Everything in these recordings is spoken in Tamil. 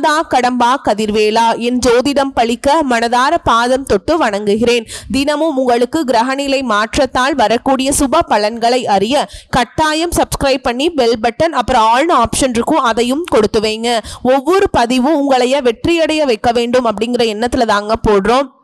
கடம்பா கதிர்வேலா என் ஜோதிடம் பழிக்க மனதார பாதம் தொட்டு வணங்குகிறேன். தினமும் உங்களுக்கு கிரகநிலை மாற்றத்தால் வரக்கூடிய சுப பலன்களை அறிய கட்டாயம் சப்ஸ்கிரைப் பண்ணி பெல் பட்டன் அப்புறம் ஆல்னு ஆப்ஷன் இருக்கும் அதையும் கொடுத்து வைங்க. ஒவ்வொரு பதிவும் உங்களைய வெற்றியடைய வைக்க வேண்டும் அப்படிங்கிற எண்ணத்துல தாங்க போடுறோம்.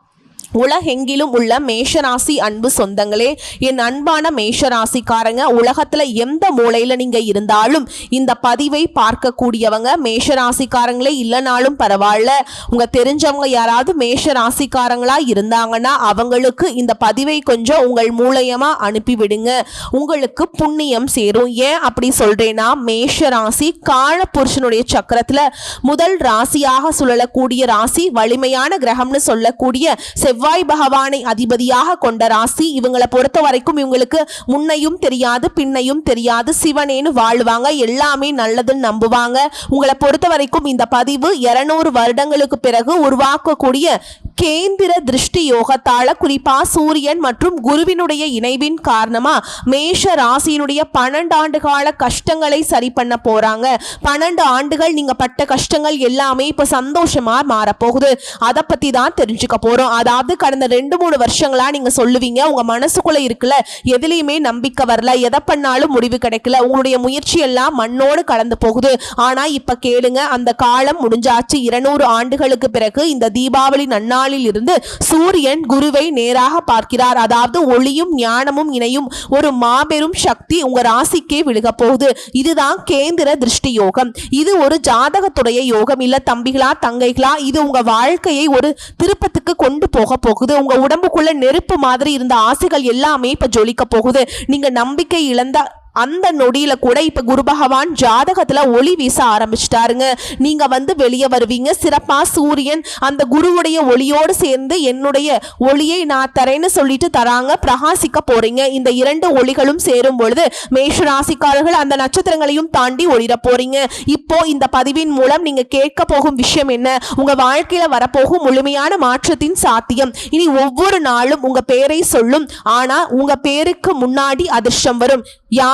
உலகெங்கிலும் உள்ள மேஷராசி அன்பு சொந்தங்களே என் அன்பான மேஷராசிக்காரங்க உலகத்துல எந்த மூலையில நீங்க இருந்தாலும் இந்த பதிவை பார்க்கக்கூடியவங்க மேஷராசிக்காரங்களே இல்லைனாலும் பரவாயில்ல. உங்க தெரிஞ்சவங்க யாராவது மேஷராசிக்காரங்களா இருந்தாங்கன்னா அவங்களுக்கு இந்த பதிவை கொஞ்சம் உங்கள் மூலயமா அனுப்பிவிடுங்க. உங்களுக்கு புண்ணியம் சேரும். ஏன் அப்படி சொல்றேன்னா மேஷராசி கால புருஷனுடைய சக்கரத்துல முதல் ராசியாக சுழலக்கூடிய ராசி வலிமையான கிரகம்னு சொல்லக்கூடிய செவ் செவ்வாய் பகவானை அதிபதியாக கொண்ட ராசி. இவங்களை பொறுத்த வரைக்கும் இவங்களுக்கு முன்னையும் தெரியாது பின்னையும் தெரியாது. சிவனேன்னு வாழ்வாங்க. எல்லாமே நல்லதுன்னு நம்புவாங்க. உங்களை பொறுத்த வரைக்கும் இந்த பதிவு இருநூறு வருடங்களுக்கு பிறகு உருவாக்கக்கூடிய கேந்திர திருஷ்டி யோகத்தால குறிப்பா சூரியன் மற்றும் குருவினுடைய இணைவின் காரணமா மேஷ ராசியினுடைய பன்னெண்டு ஆண்டு கால கஷ்டங்களை சரி பண்ண போறாங்க. பன்னெண்டு ஆண்டுகள் நீங்க பட்ட கஷ்டங்கள் எல்லாமே இப்ப சந்தோஷமா மாறப்போகுது. அதை பத்தி தான் தெரிஞ்சுக்க போறோம். அதாவது கடந்த ரெண்டு மூணு வருஷங்களா நீங்க சொல்லுவீங்க. உங்க மனசுக்குள்ள இருக்குல்ல எதுலையுமே நம்பிக்கை வரல. எதை பண்ணாலும் முடிவு கிடைக்கல. உங்களுடைய முயற்சி எல்லாம் மண்ணோடு கலந்து போகுது. ஆனா இப்ப கேளுங்க அந்த காலம் முடிஞ்சாச்சு. இருநூறு ஆண்டுகளுக்கு பிறகு இந்த தீபாவளி நன்னாளில் இருந்து சூரியன் குருவை நேராக பார்க்கிறார். அதாவது ஒளியும் ஞானமும் இணையும் ஒரு மாபெரும் சக்தி உங்க ராசிக்கே விழுக போகுது. இதுதான் கேந்திர திருஷ்டி யோகம். இது ஒரு ஜாதகத்துடைய யோகம். இல்ல தம்பிகளா தங்கைகளா இது உங்க வாழ்க்கையை ஒரு திருப்பத்துக்கு கொண்டு போக போகுது. உங்க உடம்புக்குள்ள நெருப்பு மாதிரி இருந்த ஆசைகள் எல்லாமே இப்ப ஜொலிக்க போகுது. நீங்க நம்பிக்கை இழந்த அந்த நொடியில கூட இப்ப குரு பகவான் ஜாதகத்துல ஒளி வீச ஆரம்பிச்சிட்டாருங்க. நீங்க வந்து வெளியே வருவீங்க. சிறப்பா சூரியன் அந்த குருவுடைய ஒளியோடு சேர்ந்து என்னுடைய ஒளியை நான் தரேன்னு சொல்லிட்டு தராங்க. பிரகாசிக்க போறீங்க. இந்த இரண்டு ஒளிகளும் சேரும் பொழுது மேஷ ராசிக்காரர்கள் அந்த நட்சத்திரங்களையும் தாண்டி ஒளிர போறீங்க. இப்போ இந்த பதிவின் மூலம் நீங்க கேட்க போகும் விஷயம் என்ன? உங்க வாழ்க்கையில வரப்போகும் முழுமையான மாற்றத்தின் சாத்தியம். இனி ஒவ்வொரு நாளும் உங்க பேரை சொல்லும். ஆனா உங்க பேருக்கு முன்னாடி அதிர்ஷ்டம் வரும்.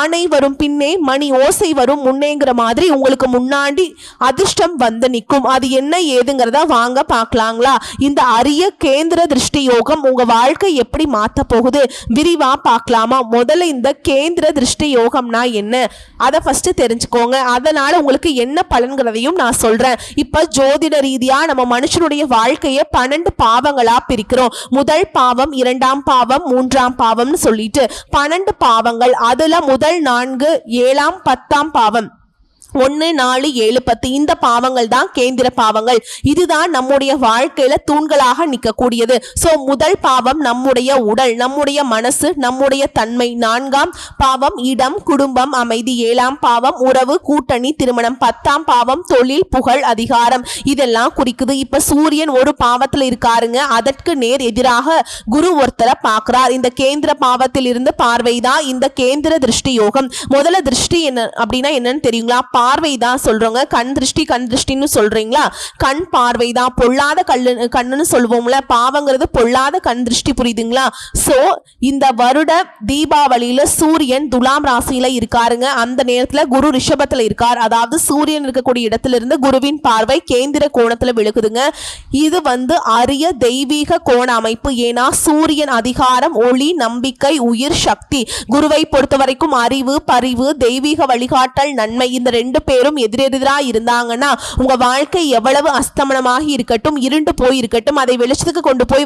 ஆணை வரும் பின்னே மணி ஓசை வரும் முன்னேங்கிற மாதிரி உங்களுக்கு முன்னாடி அதிர்ஷ்டம் வந்து நிற்கும். அது என்ன ஏதுங்கிறத வாங்க பார்க்கலாங்களா? இந்த அரிய கேந்திர திருஷ்டி யோகம் உங்க வாழ்க்கை எப்படி மாற்ற போகுது? விரிவா பார்க்கலாமா? முதல்ல இந்த கேந்திர திருஷ்டி யோகம்னா என்ன? அதை ஃபர்ஸ்ட் தெரிஞ்சுக்கோங்க. அதனால உங்களுக்கு என்ன பலன்கிறதையும் நான் சொல்றேன். இப்ப ஜோதிட ரீதியா நம்ம மனுஷனுடைய வாழ்க்கையை பன்னெண்டு பாவங்களா பிரிக்கிறோம். முதல் பாவம் இரண்டாம் பாவம் மூன்றாம் பாவம்னு சொல்லிட்டு பன்னெண்டு பாவங்கள் அதுல முதல் நான்கு ஏழாம் பத்தாம் பாவம். ஒன்று நாலு ஏழு பத்து இந்த பாவங்கள் தான் கேந்திர பாவங்கள். இதுதான் நம்முடைய வாழ்க்கையில தூண்களாக நிற்கக்கூடியது ஸோ முதல் பாவம் நம்முடைய உடல் நம்முடைய மனசு நம்முடைய தன்மை. நான்காம் பாவம் இடம் குடும்பம் அமைதி. ஏழாம் பாவம் உறவு கூட்டணி திருமணம். பத்தாம் பாவம் தொழில் புகழ் அதிகாரம். இதெல்லாம் குறிக்குது. இப்ப சூரியன் ஒரு பாவத்தில் இருக்காருங்க. அதற்கு நேர் எதிராக குரு ஒருத்தரை பார்க்கிறார். இந்த கேந்திர பாவத்தில் இருந்து பார்வைதான் இந்த கேந்திர திருஷ்டி யோகம். முதல்ல திருஷ்டி என்ன அப்படின்னா என்னன்னு தெரியுங்களா? பார்வை தான் சொல்கிறோங்க கண் திருஷ்டி கண் திருஷ்டின்னு சொல்கிறீங்களா கண் பார்வை தான் பொல்லாத கல்லு கண்ணுன்னு சொல்லுவோம்ல. பாவங்கிறது பொல்லாத கண் திருஷ்டி புரியுதுங்களா? ஸோ இந்த வருட தீபாவளியில் சூரியன் துலாம் ராசியில் இருக்காருங்க. அந்த நேரத்தில் குரு ரிஷபத்தில் இருக்கார். அதாவது சூரியன் இருக்கக்கூடிய இடத்துல இருந்து குருவின் பார்வை கேந்திர கோணத்தில் விழுகுதுங்க. இது வந்து அரிய தெய்வீக கோண அமைப்பு. ஏன்னா சூரியன் அதிகாரம் ஒளி நம்பிக்கை உயிர் சக்தி. குருவை பொறுத்த வரைக்கும் அறிவு பரிவு தெய்வீக வழிகாட்டல் நன்மை இந்த ரெண்டு பேரும் எதிரெதிரா இருந்தாங்கன்னா உங்க வாழ்க்கை எவ்வளவு அஸ்தமனமாகி இருக்கட்டும் இருண்டு போய் இருக்கட்டும் அதை வெளிச்சத்துக்கு கொண்டு போய்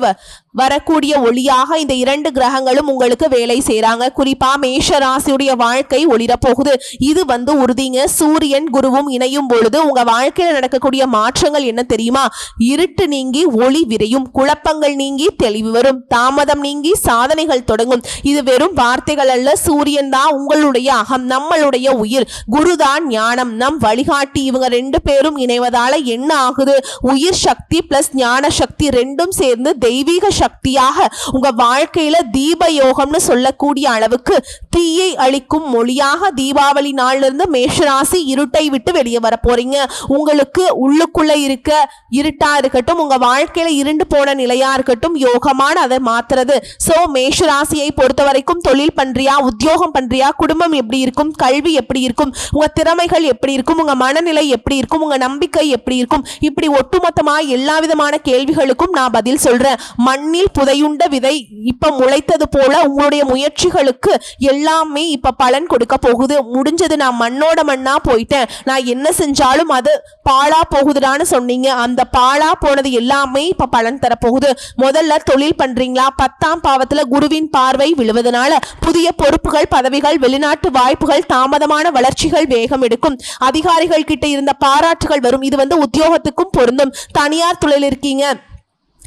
வரக்கூடிய ஒளியாக இந்த இரண்டு கிரகங்களும் உங்களுக்கு வேலை செய்யறாங்க குறிப்பா மேஷ ராசியுடைய வாழ்க்கை ஒளிரப்போகுது. இது வந்து உறுதிங்க. சூரியன் குருவும் இணையும் பொழுது உங்க வாழ்க்கையில நடக்கக்கூடிய மாற்றங்கள் என்ன தெரியுமா? இருட்டு நீங்கி ஒளி விரையும் குழப்பங்கள் நீங்கி தெளிவு வரும் தாமதம் நீங்கி சாதனைகள் தொடங்கும். இது வெறும் வார்த்தைகள் அல்ல. சூரியன் தான் உங்களுடைய அகம் நம்மளுடைய உயிர். குருதான் ஞான ஞானம். நம் வழிகாட்டி இவங்க ரெண்டு பேரும் இணைவதால என்ன ஆகுது? உயிர் சக்தி பிளஸ் ஞான சக்தி ரெண்டும் சேர்ந்து தெய்வீக சக்தியாக உங்க வாழ்க்கையில தீப யோகம்னு சொல்லக்கூடிய அளவுக்கு தீயை அளிக்கும் மொழியாக தீபாவளி நாள்ல இருந்து மேஷராசி இருட்டை விட்டு வெளியே வர போறீங்க. உங்களுக்கு உள்ளுக்குள்ள இருக்க இருட்டா இருக்கட்டும் உங்க வாழ்க்கையில இருண்டு போன நிலையா இருக்கட்டும் யோகமான அதை மாத்துறது. சோ மேஷராசியை பொறுத்த வரைக்கும் தொழில் பண்றியா உத்தியோகம் பண்றியா குடும்பம் எப்படி இருக்கும் கல்வி எப்படி இருக்கும் உங்க திறமைகள் எண்ணங்கள் எப்படி இருக்கும்? உங்கள் மனநிலை எப்படி இருக்கும்? உங்கள் நம்பிக்கை எப்படி இருக்கும்? இப்படி ஒட்டுமொத்தமாக எல்லா விதமான கேள்விகளுக்கும் நான் பதில் சொல்கிறேன் மண்ணில் புதையுண்ட விதை இப்போ முளைத்தது போல உங்களுடைய முயற்சிகளுக்கு எல்லாமே இப்போ பலன் கொடுக்க போகுது. முடிஞ்சது நான் மண்ணோட மண்ணாக போயிட்டேன். நான் என்ன செஞ்சாலும் அது பாழா போகுதுடான்னு சொன்னீங்க. அந்த பாழா போனது எல்லாமே இப்போ பலன் தரப்போகுது. முதல்ல தொழில் பண்ணுறீங்களா பத்தாம் பாவத்தில் குருவின் பார்வை விழுவதனால புதிய பொறுப்புகள் பதவிகள் வெளிநாட்டு வாய்ப்புகள் தாமதமான வளர்ச்சிகள் வேகம் எடுக்கும். அதிகாரிகள் கிட்ட இருந்த பாராட்டுகள் வரும். இது வந்து உத்தியோகத்துக்கும் பொருந்தும். தனியார் தொழில் இருக்கீங்க.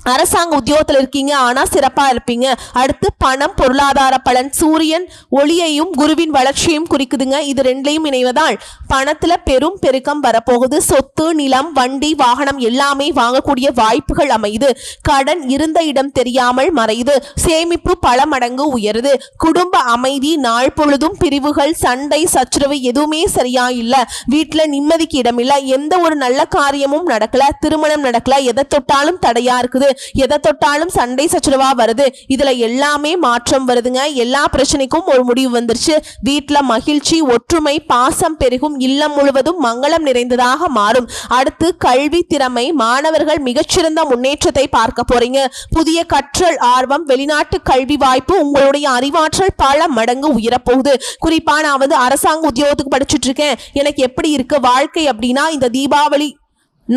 அரசாங்க உத்தியோகத்தில் இருக்கீங்க ஆனால் சிறப்பாக இருப்பீங்க. அடுத்து பணம் பொருளாதார பலன் சூரியன் ஒளியையும் குருவின் வளர்ச்சியையும் குறிக்குதுங்க. இது ரெண்டையும் இணைவதால் பணத்தில் பெரும் பெருக்கம் வரப்போகுது. சொத்து நிலம் வண்டி வாகனம் எல்லாமே வாங்கக்கூடிய வாய்ப்புகள் அமையுது. கடன் இருந்த இடம் தெரியாமல் மறையுது. சேமிப்பு பல மடங்கு உயருது. குடும்ப அமைதி நாள் பொழுதும் பிரிவுகள் சண்டை சச்சரவு எதுவுமே சரியா இல்லை. வீட்டில் நிம்மதிக்கு இடமில்லை. எந்த ஒரு நல்ல காரியமும் நடக்கல. திருமணம் நடக்கல. எதை தொட்டாலும் தடையா இருக்குது. எதை தொட்டாலும் சண்டை சச்சரவா வருது. இதுல எல்லாமே மாற்றம் வருதுங்க. எல்லா பிரச்சனைக்கும் ஒரு முடிவு வந்துருச்சு. வீட்டுல மகிழ்ச்சி ஒற்றுமை பாசம் பெருகும். இல்லம் முழுவதும் மங்களம் நிறைந்ததாக மாறும். அடுத்து கல்வி திறமை. மாணவர்கள் மிகச்சிறந்த முன்னேற்றத்தை பார்க்க போறீங்க. புதிய கற்றல் ஆர்வம் வெளிநாட்டு கல்வி வாய்ப்பு உங்களுடைய அறிவாற்றல் பல மடங்கு உயரப்போகுது. குறிப்பா நான் வந்து அரசாங்க உத்தியோகத்துக்கு படிச்சுட்டு இருக்கேன். எனக்கு எப்படி இருக்கு வாழ்க்கை அப்படின்னா இந்த தீபாவளி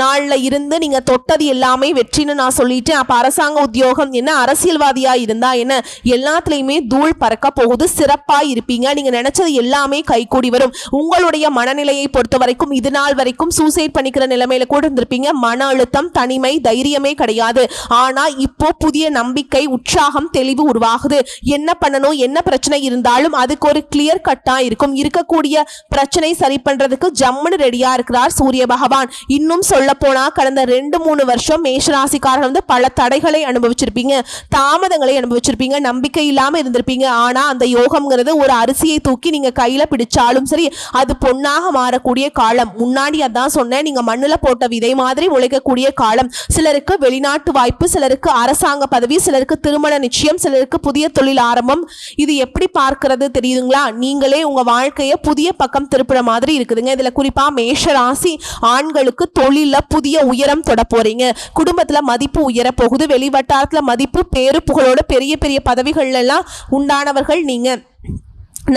நாள்ல இருந்து நீங்கள் தொட்டது எல்லாமே வெற்றின்னு நான் சொல்லிட்டேன். அப்போ அரசாங்க உத்தியோகம் என்ன? அரசியல்வாதியாக இருந்தா என்ன? எல்லாத்துலேயுமே தூள் பறக்க போகுது. சிறப்பாக இருப்பீங்க. நீங்க நினச்சது எல்லாமே கைகூடி வரும். உங்களுடைய மனநிலையை பொறுத்த வரைக்கும் இது நாள் வரைக்கும் சூசைட் பண்ணிக்கிற நிலைமையில கூட இருந்திருப்பீங்க. மன அழுத்தம் தனிமை தைரியமே கிடையாது. ஆனால் இப்போ புதிய நம்பிக்கை உற்சாகம் தெளிவு உருவாகுது. என்ன பண்ணணும்? என்ன பிரச்சனை இருந்தாலும் அதுக்கு ஒரு கிளியர் கட்டா இருக்கும். இருக்கக்கூடிய பிரச்சனை சரி பண்றதுக்கு ஜம்முன்னு ரெடியா இருக்கிறார் சூரிய பகவான். இன்னும் சொல்ல போனா கடந்த ரெண்டு மூணு வருஷம் மேஷராசிக்காரர்கள் வந்து பல தடைகளை அனுபவிச்சிருப்பீங்க. தாமதங்களை அனுபவிச்சிருப்பீங்க. நம்பிக்கை இல்லாமல் இருந்திருப்பீங்க. ஆனா அந்த யோகம்ங்கிறது ஒரு அரிசியை தூக்கி நீங்க கையில பிடிச்சாலும் சரி அது பொன்னாக மாறக்கூடிய காலம். முன்னாடி அதான் சொன்னேன் நீங்க மண்ணில் போட்ட விதை மாதிரி உழைக்கக்கூடிய காலம். சிலருக்கு வெளிநாட்டு வாய்ப்பு சிலருக்கு அரசாங்க பதவி சிலருக்கு திருமண நிச்சயம் சிலருக்கு புதிய தொழில் ஆரம்பம். இது எப்படி பார்க்கறது தெரியுதுங்களா? நீங்களே உங்க வாழ்க்கையை புதிய பக்கம் திருப்புற மாதிரி இருக்குதுங்க. இதுல குறிப்பா மேஷ ராசி ஆண்களுக்கு தொழில்ல புதிய உயரம் தொட போறீங்க. குடும்பத்துல மதிப்பு உயர போகுது வெளிவட்டாரத்தில் மதிப்பு பேரு புகழோட பெரிய பெரிய பதவிகள் எல்லாம் உண்டானவர்கள் நீங்க.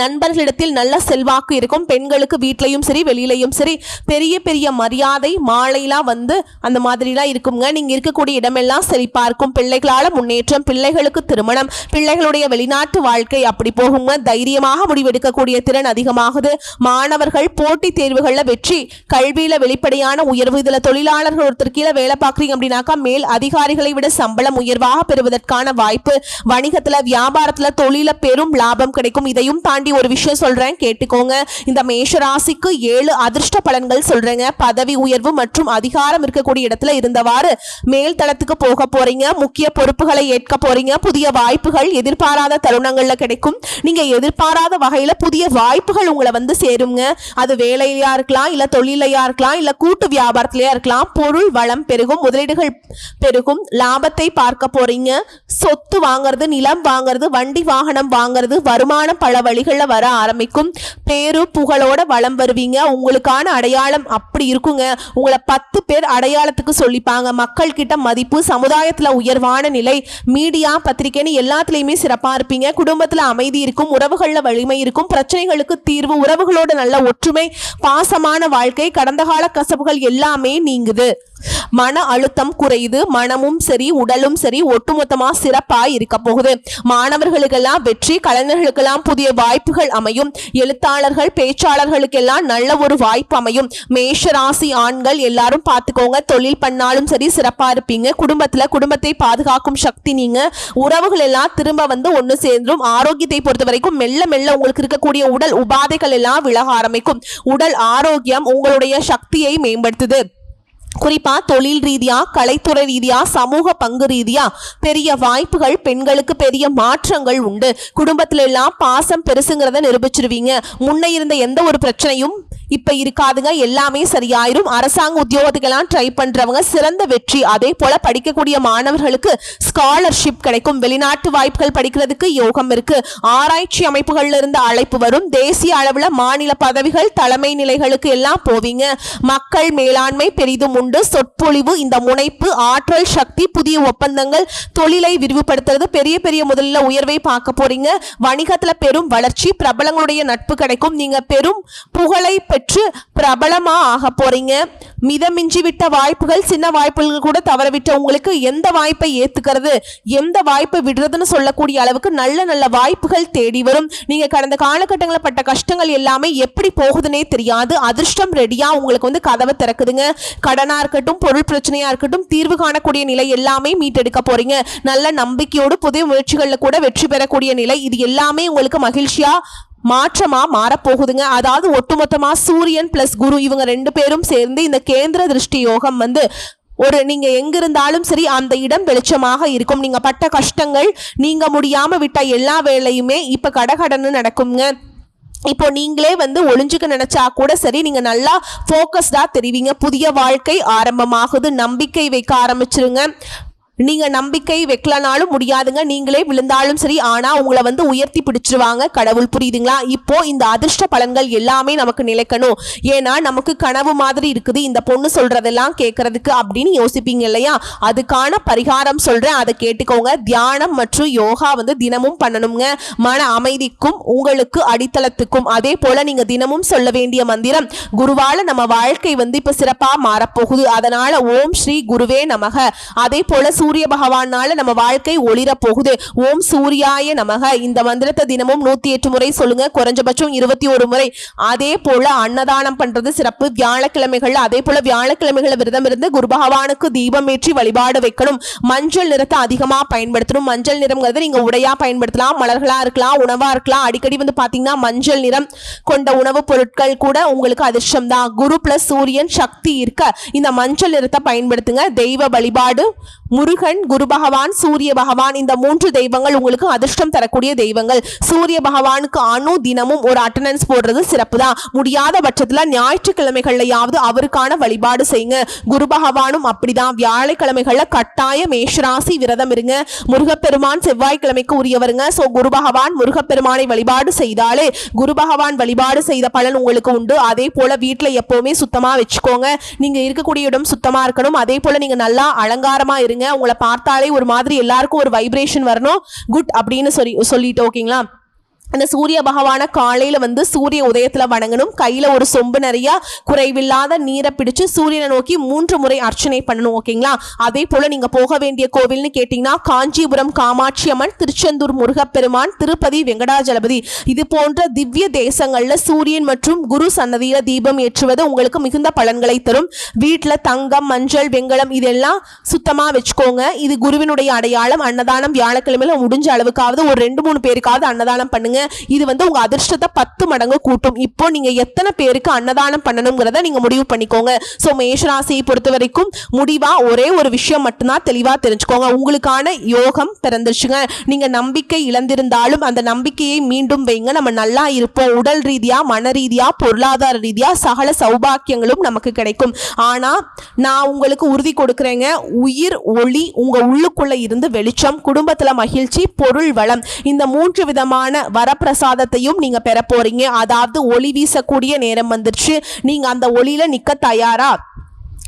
நண்பர்களிடத்தில் நல்ல செல்வாக்கு இருக்கும். பெண்களுக்கு வீட்லையும் சரி வெளியிலையும் சரி பெரிய பெரிய மரியாதை மாலையெல்லாம் வந்து அந்த மாதிரிலாம் இருக்குங்க. நீங்கள் இருக்கக்கூடிய இடமெல்லாம் செழிப்பாக இருக்கும் பிள்ளைகளால் முன்னேற்றம் பிள்ளைகளுக்கு திருமணம் பிள்ளைகளுடைய வெளிநாட்டு வாழ்க்கை அப்படி போகுங்க. தைரியமாக முடிவெடுக்கக்கூடிய திறன் அதிகமாகுது. மாணவர்கள் போட்டித் தேர்வுகளில் வெற்றி கல்வியில் வெளிப்படையான உயர்வு இதில் தொழிலாளர்கள் ஒருத்தர் கீழே வேலை பார்க்குறீங்க அப்படின்னாக்கா மேல் அதிகாரிகளை விட சம்பளம் உயர்வாக பெறுவதற்கான வாய்ப்பு வணிகத்தில் வியாபாரத்தில் தொழில பெரும் லாபம் கிடைக்கும். இதையும் தான் தாண்டி ஒரு விஷயம் சொல்றேன் கேட்டுக்கோங்க. இந்த மேஷ ராசிக்கு ஏழு அதிர்ஷ்ட பலன்கள் சொல்றேங்க. பதவி உயர்வு மற்றும் அதிகாரம் இருக்கக்கூடிய இடத்துல இருந்தவாறு மேல் தளத்துக்கு போக போறீங்க. முக்கிய பொறுப்புகளை ஏற்க போறீங்க. புதிய வாய்ப்புகள் எதிர்பாராத தருணங்கள்ல கிடைக்கும். நீங்க எதிர்பாராத வகையில புதிய வாய்ப்புகள் உங்களை வந்து சேருங்க. அது வேலையிலயா இருக்கலாம் இல்ல தொழிலையா இருக்கலாம் இல்ல கூட்டு வியாபாரத்திலயா இருக்கலாம். பொருள் வளம் பெருகும் முதலீடுகள் பெருகும். லாபத்தை பார்க்க போறீங்க. சொத்து வாங்குறது நிலம் வாங்குறது வண்டி வாகனம் வாங்குறது வருமானம் பல வழிகளில் வர ஆரம்பிக்கும். பேரு புகழோட வளம் வருவீங்க. உங்களுக்கான அடையாளம் அப்படி இருக்குங்க. உங்களை பத்து பேர் அடையாளத்துக்கு சொல்லிப்பாங்க. மக்கள் கிட்ட மதிப்பு சமுதாயத்துல உயர்வான நிலை மீடியா பத்திரிகைன்னு எல்லாத்துலயுமே சிறப்பா இருப்பீங்க. குடும்பத்தில் அமைதி இருக்கும் உறவுகளில் வலிமை இருக்கும் பிரச்சனைகளுக்கு தீர்வு உறவுகளோட நல்ல ஒற்றுமை பாசமான வாழ்க்கை கடந்த கால கசப்புகள் எல்லாமே நீங்குது. மன அழுத்தம் குறையுது மனமும் சரி உடலும் சரி ஒட்டுமொத்தமா சிறப்பா இருக்க போகுது. மாணவர்களுக்கெல்லாம் வெற்றி கலைஞர்களுக்கெல்லாம் புதிய வாய்ப்பு வாய்ப்புகள் அமையும். எழுத்தாளர்கள் பேச்சாளர்களுக்கெல்லாம் நல்ல ஒரு வாய்ப்பு அமையும். மேஷராசி ஆண்கள் எல்லாரும் பார்த்துக்கோங்க. தொழில் பண்ணாலும் சரி சிறப்பாக இருப்பீங்க. குடும்பத்தில் குடும்பத்தை பாதுகாக்கும் சக்தி நீங்க. உறவுகள் எல்லாம் திரும்ப வந்து ஒன்று சேர்ந்தும் ஆரோக்கியத்தை பொறுத்த வரைக்கும் மெல்ல மெல்ல உங்களுக்கு இருக்கக்கூடிய உடல் உபாதைகள் எல்லாம் விலக ஆரம்பிக்கும். உடல் ஆரோக்கியம் உங்களுடைய சக்தியை மேம்படுத்துது. குறிப்பா தொழில் ரீதியா கலைத்துறை ரீதியா சமூக பங்கு ரீதியா பெரிய வாய்ப்புகள் பெண்களுக்கு பெரிய மாற்றங்கள் உண்டு. குடும்பத்துல எல்லாம் பாசம் பெருசுங்கிறத நிரூபிச்சிருவீங்க. முன்ன இருந்த எந்த ஒரு பிரச்சனையும் இப்ப இருக்காதுங்க. எல்லாமே சரியாயிரும். அரசாங்க உத்தியோகத்துக்கெல்லாம் ட்ரை பண்றவங்க சிறந்த வெற்றி. அதே போல படிக்கக்கூடிய மாணவர்களுக்கு ஸ்காலர்ஷிப் கிடைக்கும். வெளிநாட்டு வாய்ப்புகள் படிக்கிறதுக்கு யோகம் இருக்கு. ஆராய்ச்சி அமைப்புகள்ல இருந்து அழைப்பு வரும். தேசிய அளவுல மாநில பதவிகள் தலைமை நிலைகளுக்கு எல்லாம் போவீங்க. மக்கள் மேலாண்மை பெரிதும் உண்டு. சொற்பொழிவு இந்த முனைப்பு ஆற்றல் சக்தி புதிய ஒப்பந்தங்கள் தொழிலை விரிவுபடுத்துறது பெரிய பெரிய முதலில் உயர்வை பார்க்க போறீங்க. வணிகத்துல பெரும் வளர்ச்சி பிரபலங்களுடைய நட்பு கிடைக்கும். நீங்க பெரும் புகழை பெற்று பிரபலமா ஆக போறீங்க. மிதமிஞ்சி விட்ட வாய்ப்புகள் சின்ன வாய்ப்புகள் கூட தவறவிட்ட உங்களுக்கு எந்த வாய்ப்பை ஏத்துக்கிறது எந்த வாய்ப்பை விடுறதுன்னு சொல்லக்கூடிய அளவுக்கு நல்ல நல்ல வாய்ப்புகள் தேடி வரும். நீங்க கடந்த காலகட்டங்களில் பட்ட கஷ்டங்கள் எல்லாமே எப்படி போகுதுன்னே தெரியாது. அதிர்ஷ்டம் ரெடியா உங்களுக்கு வந்து கதவை திறக்குதுங்க. கடனா இருக்கட்டும் பொருள் பிரச்சனையா இருக்கட்டும் தீர்வு காணக்கூடிய நிலை எல்லாமே மீட்டெடுக்க போறீங்க. நல்ல நம்பிக்கையோடு புதிய முயற்சிகளில் கூட வெற்றி பெறக்கூடிய நிலை. இது எல்லாமே உங்களுக்கு மகிழ்ச்சியா மாற்றமா மாறப்போகுதுங்க. அதாவது ஒட்டுமொத்தமா சூரியன் பிளஸ் குரு இவங்க ரெண்டு பேரும் சேர்ந்து இந்த கேந்திர திருஷ்டி யோகம் வந்து ஒரு நீங்க எங்க இருந்தாலும் சரி அந்த இடம் வெளிச்சமாக இருக்கும். நீங்க பட்ட கஷ்டங்கள் நீங்க முடியாம விட்ட எல்லா வேலையுமே இப்ப கடகடன்னு நடக்குங்க. இப்போ நீங்களே வந்து ஒளிஞ்சுக்க நினைச்சா கூட சரி நீங்க நல்லா ஃபோக்கஸ்டா தெரிவிங்க. புதிய வாழ்க்கை ஆரம்பமாகுது. நம்பிக்கை வைக்க ஆரம்பிச்சிருங்க. நீங்க நம்பிக்கை வைக்கலனாலும் முடியாதுங்க. நீங்களே விழுந்தாலும் சரி ஆனா உங்களை வந்து உயர்த்தி பிடிச்சிருவாங்க. கடவுள் புரியுதுங்களா? இப்போ இந்த அதிர்ஷ்ட பலன்கள் எல்லாமே நமக்கு நிலைக்கணும். ஏன்னா நமக்கு கனவு மாதிரி இருக்குது. இந்த பொண்ணு சொல்றதெல்லாம் கேட்கறதுக்கு அப்படின்னு யோசிப்பீங்க இல்லையா? அதுக்கான பரிகாரம் சொல்றேன். அதை கேட்டுக்கோங்க. தியானம் மற்றும் யோகா வந்து தினமும் பண்ணணுங்க. மன அமைதிக்கும் உங்களுக்கு அடித்தளத்துக்கும். அதே போல நீங்க தினமும் சொல்ல வேண்டிய மந்திரம் குருவால நம்ம வாழ்க்கை வந்து இப்ப சிறப்பா மாறப்போகுது. அதனால ஓம் ஸ்ரீ குருவே நமக. அதே போல சூரிய பகவானால நம்ம வாழ்க்கை ஒளிர போகுது. ஓம் சூர்யாய நமக. இந்த மந்திரத்தை தினமும் நூத்தி எட்டு முறை சொல்லுங்க. குறைஞ்சபட்சம் இருபத்தி ஒரு முறை. அதே போல அன்னதானம் பண்றது சிறப்பு. வியாழக்கிழமைகள் அதே போல வியாழக்கிழமைகள் விரதம் இருந்து குரு பகவானுக்கு தீபம் ஏற்றி வழிபாடு வைக்கணும். மஞ்சள் நிறத்தை அதிகமா பயன்படுத்தணும். மஞ்சள் நிறம்ங்கிறது நீங்க உடையா பயன்படுத்தலாம். மலர்களா இருக்கலாம். உணவா இருக்கலாம். அடிக்கடி வந்து பாத்தீங்கன்னா மஞ்சள் நிறம் கொண்ட உணவுப் பொருட்கள் கூட உங்களுக்கு அதிர்ஷ்டம் தான் குரு பிளஸ் சூரியன் சக்தி இருக்க. இந்த மஞ்சள் நிறத்தை பயன்படுத்துங்க. தெய்வ வழிபாடு முருகன் குரு பகவான் சூரிய பகவான் இந்த மூன்று தெய்வங்கள் உங்களுக்கு அதிர்ஷ்டம் தரக்கூடிய தெய்வங்கள். சூரிய பகவானுக்கு அணு தினமும் ஒரு அட்டண்டன்ஸ் போடுறது சிறப்பு தான் முடியாத பட்சத்தில் ஞாயிற்றுக்கிழமைகள்லையாவது அவருக்கான வழிபாடு செய்யுங்க. குரு பகவானும் அப்படிதான். வியாழக்கிழமைகள்ல கட்டாய மேஷராசி விரதம் இருங்க. முருகப்பெருமான் செவ்வாய்க்கிழமைக்கு உரியவருங்க. ஸோ குரு பகவான் முருகப்பெருமானை வழிபாடு செய்தாலே குரு பகவான் வழிபாடு செய்த பலன் உங்களுக்கு உண்டு. அதே போல வீட்டில் எப்பவுமே சுத்தமாக வச்சுக்கோங்க. நீங்க இருக்கக்கூடிய இடம் சுத்தமாக இருக்கணும். அதே போல நீங்க நல்லா அலங்காரமா இருங்க. உங்களை பார்த்தாலே ஒரு மாதிரி எல்லாருக்கும் ஒரு வைப்ரேஷன் வரணும். குட் அப்படின்னு சொல்லி சொல்லிட்டு ஓகேங்களா? அந்த சூரிய பகவானை காலையில வந்து சூரிய உதயத்துல வணங்கணும். கையில ஒரு சொம்பு நிறைய குறைவில்லாத நீரை பிடிச்சு சூரியனை நோக்கி மூன்று முறை அர்ச்சனை பண்ணணும் ஓகேங்களா? அதே போல நீங்க போக வேண்டிய கோவில்னு கேட்டீங்கன்னா காஞ்சிபுரம் காமாட்சி அம்மன் திருச்செந்தூர் முருகப்பெருமான் திருப்பதி வெங்கடாஜலபதி. இது போன்ற திவ்ய தேசங்கள்ல சூரியன் மற்றும் குரு சன்னதியில தீபம் ஏற்றுவது உங்களுக்கு மிகுந்த பலன்களை தரும். வீட்டுல தங்கம் மஞ்சள் வெங்கலம் இதெல்லாம் சுத்தமா வச்சுக்கோங்க. இது குருவினுடைய அடையாளம். அன்னதானம் வியாழக்கிழமையில முடிஞ்ச அளவுக்காவது ஒரு ரெண்டு மூணு பேருக்காவது அன்னதானம் பண்ணுங்க. இது வந்து உங்க அதிர்ஷ்டத்தை பத்து மடங்கு கூட்டும். இப்போ நீங்க எத்தனை பேருக்கு அன்னதானம் பண்ணணுங்கிறத நீங்க முடிவு பண்ணிக்கோங்க. ஸோ மேஷராசியை பொறுத்த வரைக்கும் முடிவா ஒரே ஒரு விஷயம் மட்டும்தான் தெளிவா தெரிஞ்சுக்கோங்க. உங்களுக்கான யோகம் பிறந்துருச்சுங்க. நீங்க நம்பிக்கை இழந்திருந்தாலும் அந்த நம்பிக்கையை மீண்டும் வைங்க. நம்ம நல்லா இருப்போம். உடல் ரீதியா மன ரீதியா பொருளாதார ரீதியா சகல சௌபாக்கியங்களும் நமக்கு கிடைக்கும். ஆனா நான் உங்களுக்கு உறுதி கொடுக்குறேங்க. உயிர் ஒளி உங்க உள்ளுக்குள்ள இருந்து வெளிச்சம் குடும்பத்துல மகிழ்ச்சி பொருள் வளம். இந்த மூன்று விதமான வரப்பிரசாதத்தையும் நீங்க பெற போறீங்க அதாவது ஒளி வீசக்கூடிய நேரம் வந்துருச்சு. நீங்க அந்த ஒளியில நிக்க தயாரா?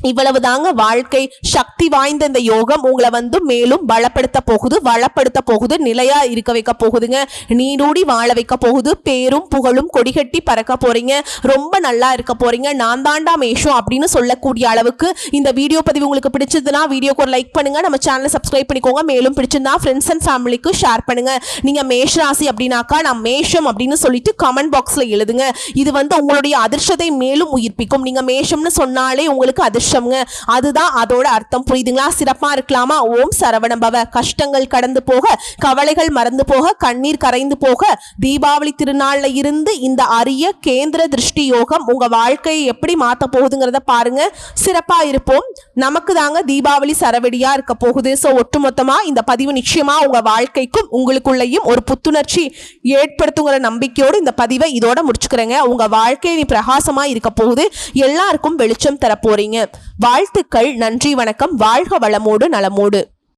இவ்வளவு தாங்க வாழ்க்கை சக்தி வாய்ந்த இந்த யோகம் உங்களை வந்து மேலும் பலப்படுத்த போகுது வளப்படுத்த போகுது நிலையா இருக்க வைக்க போகுதுங்க. நீடூடி வாழ வைக்க போகுது பேரும் புகழும் கொடிகட்டி பறக்க போறீங்க ரொம்ப நல்லா இருக்க போறீங்க நான் தாண்டா மேஷம் அப்படின்னு சொல்லக்கூடிய அளவுக்கு இந்த வீடியோ பதிவு உங்களுக்கு பிடிச்சதுன்னா வீடியோக்கு ஒரு லைக் பண்ணுங்க நம்ம சேனலை சப்ஸ்கிரைப் பண்ணிக்கோங்க மேலும் பிடிச்சிருந்தா ஃப்ரெண்ட்ஸ் அண்ட் ஃபேமிலிக்கு ஷேர் பண்ணுங்க. நீங்க மேஷ ராசி அப்படின்னாக்கா நான் மேஷம் அப்படின்னு சொல்லிட்டு கமெண்ட் பாக்ஸ்ல எழுதுங்க. இது வந்து உங்களுடைய அதிர்ஷ்டத்தை மேலும் உயிர்ப்பிக்கும். நீங்க மேஷம்னு சொன்னாலே உங்களுக்கு சந்தோஷம்ங்க. அதுதான் அதோட அர்த்தம். புரியுதுங்களா? சிறப்பா இருக்கலாமா? ஓம் சரவணபவ கஷ்டங்கள் கடந்து போக கவலைகள் மறந்து போக கண்ணீர் கரைந்து போக தீபாவளி திருநாள்ல இருந்து இந்த அரிய கேந்திர திருஷ்டி யோகம் உங்க வாழ்க்கையை எப்படி மாத்த போகுதுங்கிறத பாருங்க. சிறப்பா இருப்போம். நமக்கு தாங்க தீபாவளி சரவெடியா இருக்க போகுது. ஸோ ஒட்டுமொத்தமா இந்த பதிவு நிச்சயமா உங்க வாழ்க்கைக்கும் உங்களுக்குள்ளேயும் ஒரு புத்துணர்ச்சி ஏற்படுத்துங்கிற நம்பிக்கையோடு இந்த பதிவை இதோட முடிச்சுக்கிறேங்க. உங்க வாழ்க்கை நீ பிரகாசமா இருக்க போகுது. எல்லாருக்கும் வெளிச்சம் தர வாழ்த்துக்கள் நன்றி வணக்கம். வாழ்க வளமோடு நலமோடு.